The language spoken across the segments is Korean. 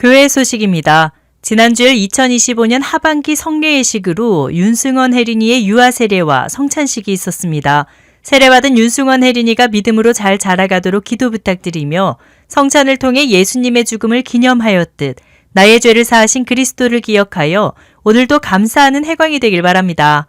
교회 소식입니다. 지난주일 2025년 하반기 성례 예식으로 윤승원 혜린이의 유아 세례와 성찬식이 있었습니다. 세례받은 윤승원 혜린이가 믿음으로 잘 자라가도록 기도 부탁드리며 성찬을 통해 예수님의 죽음을 기념하였듯 나의 죄를 사하신 그리스도를 기억하여 오늘도 감사하는 해광이 되길 바랍니다.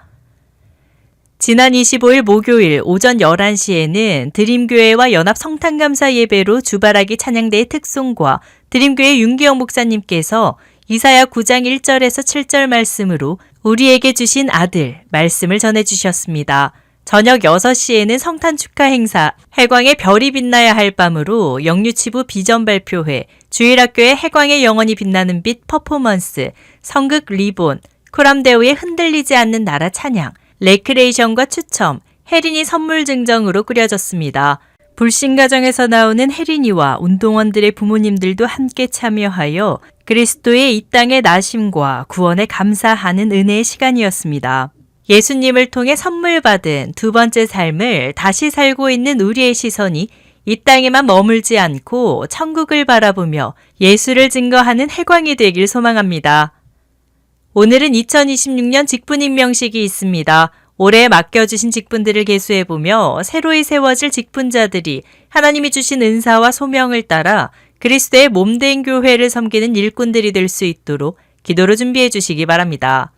지난 25일 목요일 오전 11시에는 드림교회와 연합 성탄감사 예배로 주바라기 찬양대의 특송과 드림교회 윤기영 목사님께서 이사야 9장 1절에서 7절 말씀으로 우리에게 주신 아들 말씀을 전해 주셨습니다. 저녁 6시에는 성탄 축하 행사 해광의 별이 빛나야 할 밤으로 영유치부 비전 발표회 주일학교의 해광의 영원히 빛나는 빛 퍼포먼스 성극 리본 코람데오의 흔들리지 않는 나라 찬양 레크레이션과 추첨 혜린이 선물 증정으로 꾸려졌습니다. 불신 가정에서 나오는 혜린이와 운동원들의 부모님들도 함께 참여하여 그리스도의 이 땅의 나심과 구원에 감사하는 은혜의 시간이었습니다. 예수님을 통해 선물 받은 두 번째 삶을 다시 살고 있는 우리의 시선이 이 땅에만 머물지 않고 천국을 바라보며 예수를 증거하는 해광이 되길 소망합니다. 오늘은 2026년 직분 임명식이 있습니다. 올해 맡겨주신 직분들을 개수해보며 새로이 세워질 직분자들이 하나님이 주신 은사와 소명을 따라 그리스도의 몸된 교회를 섬기는 일꾼들이 될 수 있도록 기도로 준비해 주시기 바랍니다.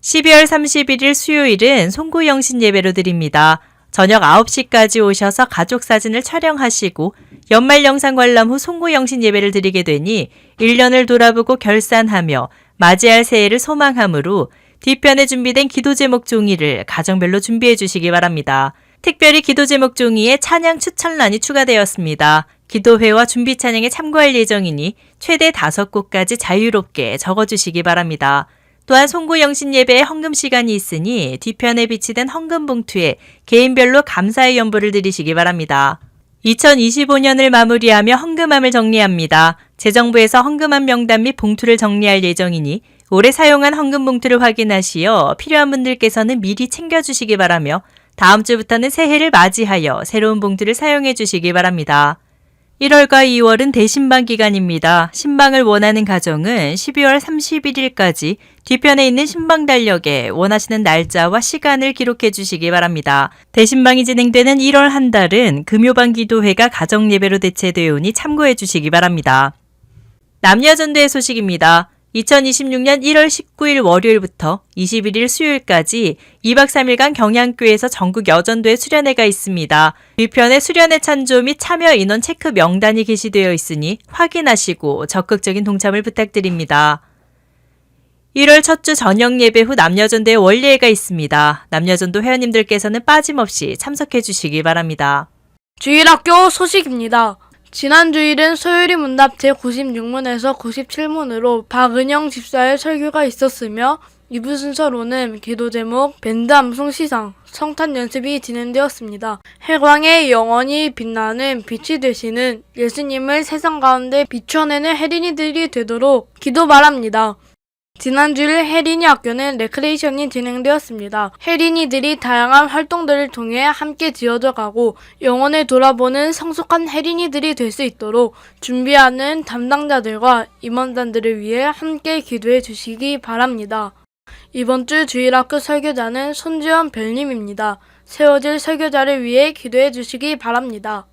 12월 31일 수요일은 송구영신 예배로 드립니다. 저녁 9시까지 오셔서 가족 사진을 촬영하시고 연말 영상 관람 후 송구영신 예배를 드리게 되니 1년을 돌아보고 결산하며 맞이할 새해를 소망함으로 뒤편에 준비된 기도 제목 종이를 가정별로 준비해 주시기 바랍니다. 특별히 기도 제목 종이에 찬양 추천란이 추가되었습니다. 기도회와 준비 찬양에 참고할 예정이니 최대 5곡까지 자유롭게 적어주시기 바랍니다. 또한 송구 영신 예배에 헌금 시간이 있으니 뒤편에 비치된 헌금 봉투에 개인별로 감사의 연부를 드리시기 바랍니다. 2025년을 마무리하며 헌금함을 정리합니다. 재정부에서 헌금함 명단 및 봉투를 정리할 예정이니 올해 사용한 헌금 봉투를 확인하시어 필요한 분들께서는 미리 챙겨주시기 바라며 다음 주부터는 새해를 맞이하여 새로운 봉투를 사용해 주시기 바랍니다. 1월과 2월은 대신방 기간입니다. 신방을 원하는 가정은 12월 31일까지 뒤편에 있는 신방 달력에 원하시는 날짜와 시간을 기록해 주시기 바랍니다. 대신방이 진행되는 1월 한 달은 금요방 기도회가 가정 예배로 대체되오니 참고해 주시기 바랍니다. 남녀 전도의 소식입니다. 2026년 1월 19일 월요일부터 21일 수요일까지 2박 3일간 경양교에서 전국 여전도에 수련회가 있습니다. 뒤편에 수련회 찬조 및 참여 인원 체크 명단이 게시되어 있으니 확인하시고 적극적인 동참을 부탁드립니다. 1월 첫 주 저녁 예배 후 남녀전도의 원례회가 있습니다. 남녀전도 회원님들께서는 빠짐없이 참석해 주시기 바랍니다. 주일학교 소식입니다. 지난 주일은 소요리 문답 제96문에서 97문으로 박은영 집사의 설교가 있었으며 2부 순서로는 기도 제목 밴드 암송 시상 성탄 연습이 진행되었습니다. 해광의 영원히 빛나는 빛이 되시는 예수님을 세상 가운데 비춰내는 혜린이들이 되도록 기도 바랍니다. 지난주 일 혜린이 학교는 레크레이션이 진행되었습니다. 혜린이들이 다양한 활동들을 통해 함께 지어져 가고 영혼을 돌아보는 성숙한 혜린이들이 될 수 있도록 준비하는 담당자들과 임원단들을 위해 함께 기도해 주시기 바랍니다. 이번 주 주일 학교 설교자는 손지원 별님입니다. 세워질 설교자를 위해 기도해 주시기 바랍니다.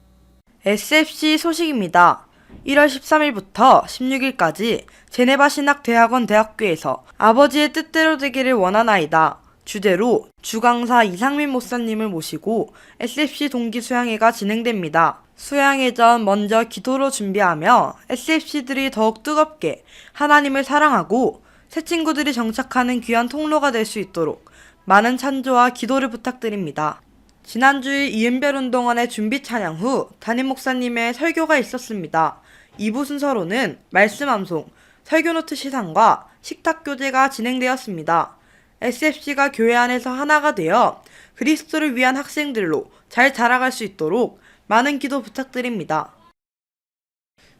SFC 소식입니다. 1월 13일부터 16일까지 제네바 신학대학원 대학교에서 아버지의 뜻대로 되기를 원하나이다. 주제로 주강사 이상민 목사님을 모시고 SFC 동기 수양회가 진행됩니다. 수양회 전 먼저 기도로 준비하며 SFC들이 더욱 뜨겁게 하나님을 사랑하고 새 친구들이 정착하는 귀한 통로가 될 수 있도록 많은 찬조와 기도를 부탁드립니다. 지난주일 이은별 운동원의 준비 찬양 후 담임 목사님의 설교가 있었습니다. 2부 순서로는 말씀 암송, 설교 노트 시상과 식탁 교제가 진행되었습니다. SFC가 교회 안에서 하나가 되어 그리스도를 위한 학생들로 잘 자라갈 수 있도록 많은 기도 부탁드립니다.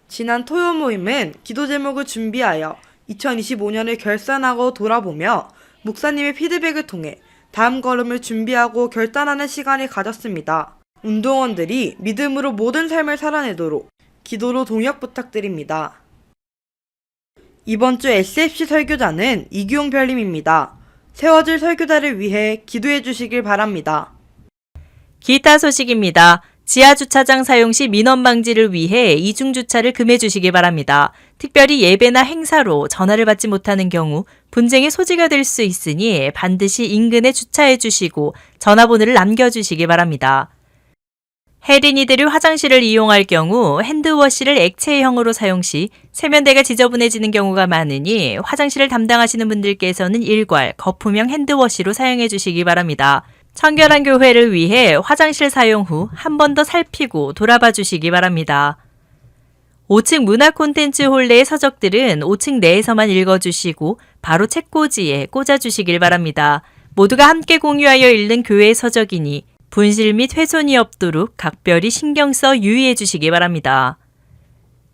지난 토요 모임은 기도 제목을 준비하여 2025년을 결산하고 돌아보며 목사님의 피드백을 통해 다음 걸음을 준비하고 결단하는 시간을 가졌습니다. 운동원들이 믿음으로 모든 삶을 살아내도록 기도로 동역 부탁드립니다. 이번 주 SFC 설교자는 이규용 별님입니다. 세워질 설교자를 위해 기도해 주시길 바랍니다. 기타 소식입니다. 지하 주차장 사용 시 민원 방지를 위해 이중 주차를 금해 주시기 바랍니다. 특별히 예배나 행사로 전화를 받지 못하는 경우 분쟁의 소지가 될 수 있으니 반드시 인근에 주차해 주시고 전화번호를 남겨 주시기 바랍니다. 혜린이들이 화장실을 이용할 경우 핸드워시를 액체형으로 사용 시 세면대가 지저분해지는 경우가 많으니 화장실을 담당하시는 분들께서는 일괄 거품형 핸드워시로 사용해 주시기 바랍니다. 청결한 교회를 위해 화장실 사용 후 한 번 더 살피고 돌아봐 주시기 바랍니다. 5층 문화 콘텐츠 홀레의 서적들은 5층 내에서만 읽어주시고 바로 책꽂이에 꽂아주시길 바랍니다. 모두가 함께 공유하여 읽는 교회의 서적이니 분실 및 훼손이 없도록 각별히 신경 써 유의해 주시기 바랍니다.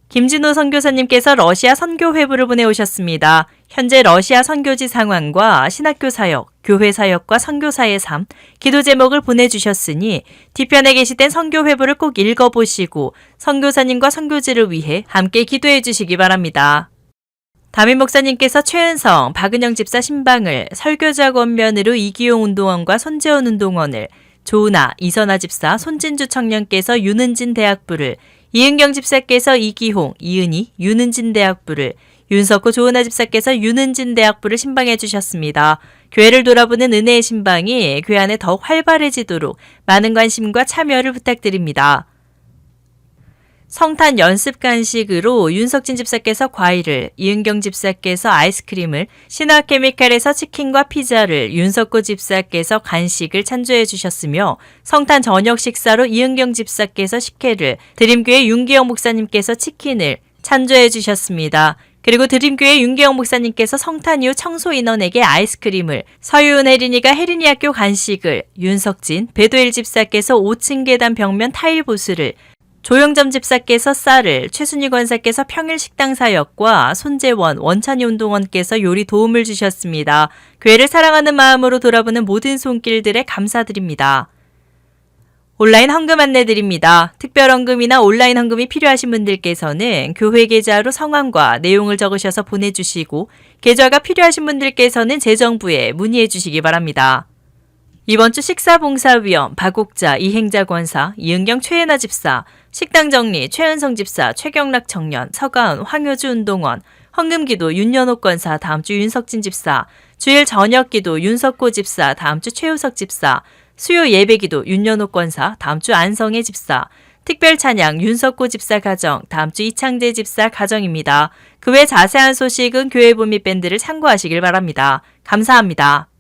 김진호 선교사님께서 러시아 선교 회부를 보내오셨습니다. 현재 러시아 선교지 상황과 신학교 사역, 교회 사역과 선교사의 삶, 기도 제목을 보내주셨으니 뒤편에 게시된 선교 회부를 꼭 읽어보시고 선교사님과 선교지를 위해 함께 기도해 주시기 바랍니다. 담임 목사님께서 최은성, 박은영 집사 신방을 설교자 권면으로 이기용 운동원과 손재원 운동원을 조은아, 이선아 집사, 손진주 청년께서 윤은진 대학부를 이은경 집사께서 이기홍, 이은희, 윤은진 대학부를 윤석호 조은아 집사께서 윤은진 대학부를 신방해 주셨습니다. 교회를 돌아보는 은혜의 신방이 교회 안에 더욱 활발해지도록 많은 관심과 참여를 부탁드립니다. 성탄 연습 간식으로 윤석진 집사께서 과일을, 이은경 집사께서 아이스크림을, 신화 케미칼에서 치킨과 피자를, 윤석고 집사께서 간식을 찬조해 주셨으며 성탄 저녁 식사로 이은경 집사께서 식혜를, 드림교회 윤기영 목사님께서 치킨을 찬조해 주셨습니다. 그리고 드림교회 윤기영 목사님께서 성탄 이후 청소 인원에게 아이스크림을, 서유은 혜린이가 혜린이 학교 간식을, 윤석진, 배도일 집사께서 5층 계단 벽면 타일 보수를, 조영점 집사께서 쌀을, 최순희 권사께서 평일 식당 사역과 손재원, 원찬이 운동원께서 요리 도움을 주셨습니다. 교회를 사랑하는 마음으로 돌아보는 모든 손길들에 감사드립니다. 온라인 헌금 안내 드립니다. 특별 헌금이나 온라인 헌금이 필요하신 분들께서는 교회 계좌로 성함과 내용을 적으셔서 보내주시고 계좌가 필요하신 분들께서는 재정부에 문의해 주시기 바랍니다. 이번 주 식사봉사위원 박옥자 이행자 권사 이은경 최혜나 집사 식당 정리 최은성 집사 최경락 청년 서가은 황효주 운동원 헌금기도 윤연옥 권사 다음 주 윤석진 집사 주일 저녁기도 윤석고 집사 다음 주 최우석 집사 수요 예배기도 윤연옥 권사 다음 주 안성의 집사 특별 찬양 윤석고 집사 가정 다음 주 이창재 집사 가정입니다. 그 외 자세한 소식은 교회 보미 밴드를 참고하시길 바랍니다. 감사합니다.